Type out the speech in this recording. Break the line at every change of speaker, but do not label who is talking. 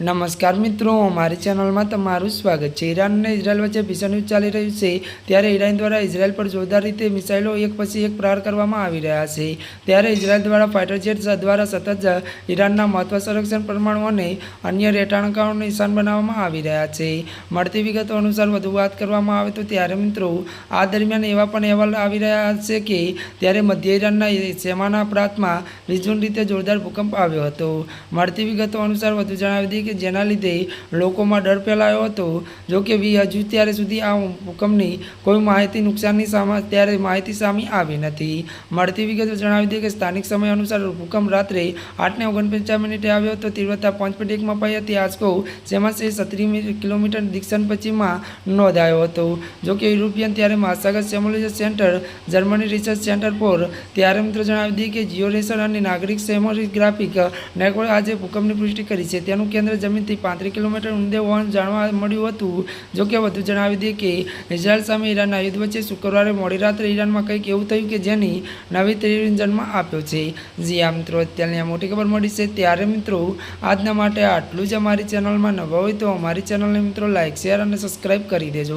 નમસ્કાર મિત્રો, મારી ચેનલમાં તમારું સ્વાગત છે. ઈરાન અને ઇઝરાયલ વચ્ચે ભીષણ યુદ્ધ ચાલી રહ્યું છે, ત્યારે ઈરાન દ્વારા ઇઝરાયલ પર જોરદાર રીતે મિસાઇલો એક પછી એક પ્રહાર કરવામાં આવી રહ્યા છે. ત્યારે ઇઝરાયલ દ્વારા ફાઇટર જેટ દ્વારા સતત ઈરાનના મહત્વ સંરક્ષણ પરમાણુ અને અન્ય રહેઠાણકાઓને નિશાન બનાવવામાં આવી રહ્યા છે. મળતી વિગતો અનુસાર વધુ વાત કરવામાં આવે તો ત્યારે મિત્રો, આ દરમિયાન એવા પણ અહેવાલ આવી રહ્યા છે કે, ત્યારે મધ્ય ઈરાનના સેમાના પ્રાંતમાં વિજુન રીતે જોરદાર ભૂકંપ આવ્યો હતો. મળતી વિગતો અનુસાર વધુ જણાવી કે જેના લીધે લોકોમાં ડર ફેલાયો હતો. જોકે વી હજુ ત્યારે સુધી આ હુકમની કોઈ માહિતી નુકસાનની સામે ત્યારે માહિતી સામે આવી નથી. મળતી વિગતો જણાવી દઈએ કે સ્થાનિક સમય અનુસાર ભૂકંપ રાત્રે આઠને ઓગણપચાસ મિનિટે આવ્યો હતો. તીવ્રતા પાંચ પોઈન્ટ એકમાં પાઈ હતી. આંચકો જેમાં છે સત્રી કિલોમીટર દિક્ષણ પછીમાં નોંધાયો હતો. જો કે યુરોપિયન ત્યારે મહાસાગર seismology centre, Germany research centre પર ત્યારે મિત્રો જણાવી દઈએ કે જીઓરેશન અને નાગરિક સેમોગ્રાફિક નેટવર્ક આજે ભૂકંપની પુષ્ટિ કરી છે. તેનું કેન્દ્ર જમીનથી પાંત્રીસ કિલોમીટર ઊંડે હોવાનું જાણવા મળ્યું હતું. જોકે વધુ જણાવી દઈએ કે, ઇઝરાયલ સામે ઈરાનના યુદ્ધ વચ્ચે શુક્રવારે મોડી રાત્રે ઈરાનમાં કંઈક એવું થયું કે જેની નવી તૈયારી જન્મ આપ્યો છે. જી આ મિત્રો, અત્યારની આ મોટી ખબર મળી છે. ત્યારે મિત્રો, આજના માટે આટલું જ અમારી ચેનલમાં નવા હોય તો અમારી ચેનલને મિત્રો લાઇક શેર અને સબસ્ક્રાઈબ કરી દેજો.